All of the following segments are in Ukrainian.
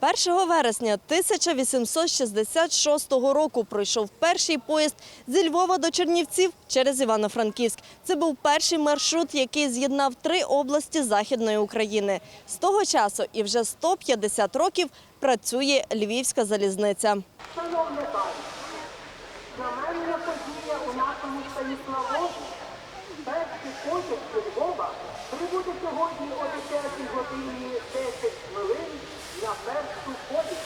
1 вересня 1866 року пройшов перший поїзд зі Львова до Чернівців через Івано-Франківськ. Це був перший маршрут, який з'єднав три області Західної України. З того часу і вже 150 років працює Львівська залізниця. Шановне пані, знаменна подія у нашому Станіславові. Перший потяг до Львова прибуде сьогодні о 10 годині 10 хвилин на першу подію.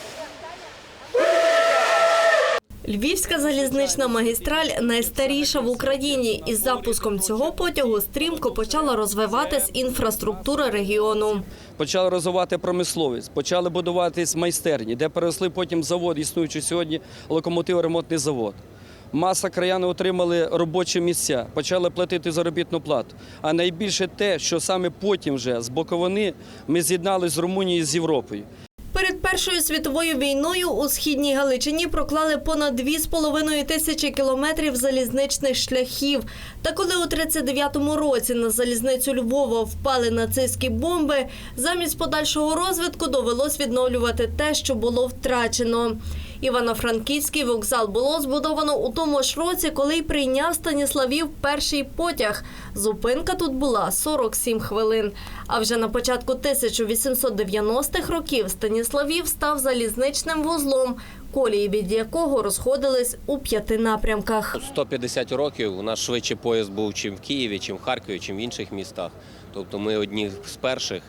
Львівська залізнична магістраль найстаріша в Україні. Із запуском цього потягу стрімко почала розвиватись інфраструктура регіону. почали розвивати промисловість, почали будуватись майстерні, де переросли потім завод, існуючий сьогодні локомотиво-ремонтний завод. Маса краяни отримали робочі місця, почали платити заробітну плату. А найбільше те, що саме потім вже з Боковини ми з'єдналися з Румунією з Європою. Першою світовою війною у східній Галичині проклали понад 2,5 тисячі кілометрів залізничних шляхів. Та коли у 39-му році на залізницю Львова впали нацистські бомби, замість подальшого розвитку довелось відновлювати те, що було втрачено. Івано-Франківський вокзал було збудовано у тому ж році, коли й прийняв Станіславів перший потяг. Зупинка тут була 47 хвилин. А вже на початку 1890-х років Станіславів став залізничним вузлом, колії від якого розходились у п'яти напрямках. 150 років у нас швидше поїзд був чим в Києві, чим в Харкові, чим в інших містах. Тобто ми одні з перших.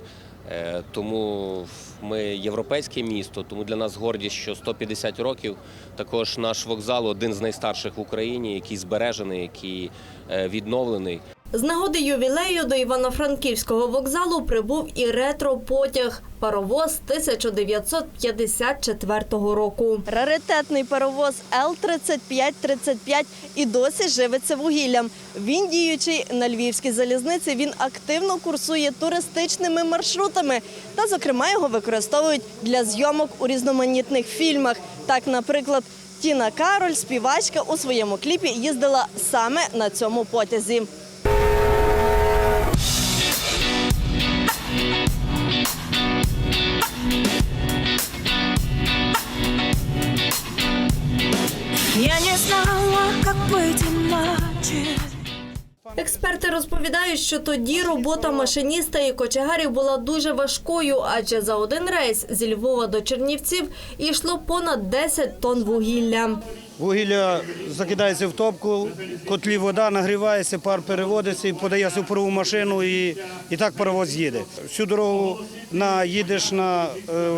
Е, Тому ми європейське місто, тому для нас гордість, що 150 років. Також наш вокзал один з найстарших в Україні, який збережений, який е, відновлений. З нагоди ювілею до Івано-Франківського вокзалу прибув і ретро-потяг паровоз 1954 року. Раритетний паровоз Л-3535 і досі живиться вугіллям. Він діючий на львівській залізниці. Він активно курсує туристичними маршрутами та, зокрема, його використовують для зйомок у різноманітних фільмах. Так, наприклад, Тіна Кароль, співачка, у своєму кліпі їздила саме на цьому потязі. Експерти розповідають, що тоді робота машиніста і кочегарів була дуже важкою, адже за один рейс зі Львова до Чернівців йшло понад 10 тонн вугілля. Вугілля закидається в топку, котлі вода нагрівається, пар переводиться і подається в парову машину, і, і так паровоз їде. Всю дорогу на, їдеш на е,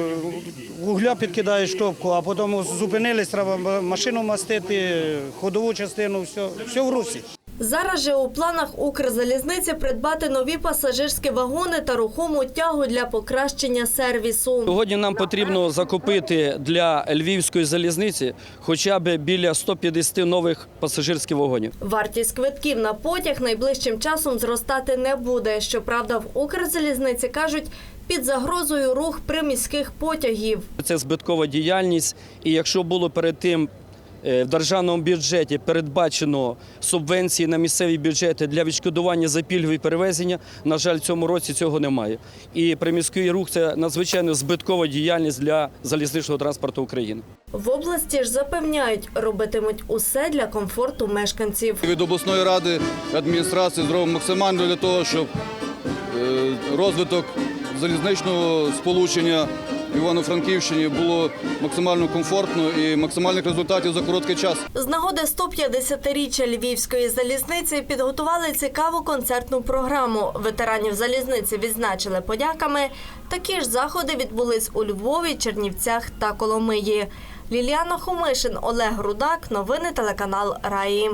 вугля, підкидаєш топку, а потім зупинились, треба машину мастити, ходову частину, все, все в русі. Зараз же у планах Укрзалізниці придбати нові пасажирські вагони та рухому тягу для покращення сервісу. Сьогодні нам потрібно закупити для львівської залізниці хоча б біля 150 нових пасажирських вагонів. Вартість квитків на потяг найближчим часом зростати не буде. Щоправда, в Укрзалізниці кажуть, під загрозою рух приміських потягів. Це збиткова діяльність, і якщо було перед тим в державному бюджеті передбачено субвенції на місцеві бюджети для відшкодування за пільгові перевезення, на жаль, в цьому році цього немає. І приміський рух це надзвичайно збиткова діяльність для залізничного транспорту України. В області ж запевняють, робитимуть усе для комфорту мешканців. Від обласної ради адміністрації зробимо максимально для того, щоб е, розвиток залізничного сполучення Івано-Франківщині було максимально комфортно і максимальних результатів за короткий час. З нагоди 150-річчя Львівської залізниці підготували цікаву концертну програму. Ветеранів залізниці відзначили подяками. Такі ж заходи відбулись у Львові, Чернівцях та Коломиї. Ліліана Хомишин, Олег Рудак. Новини телеканал Раї.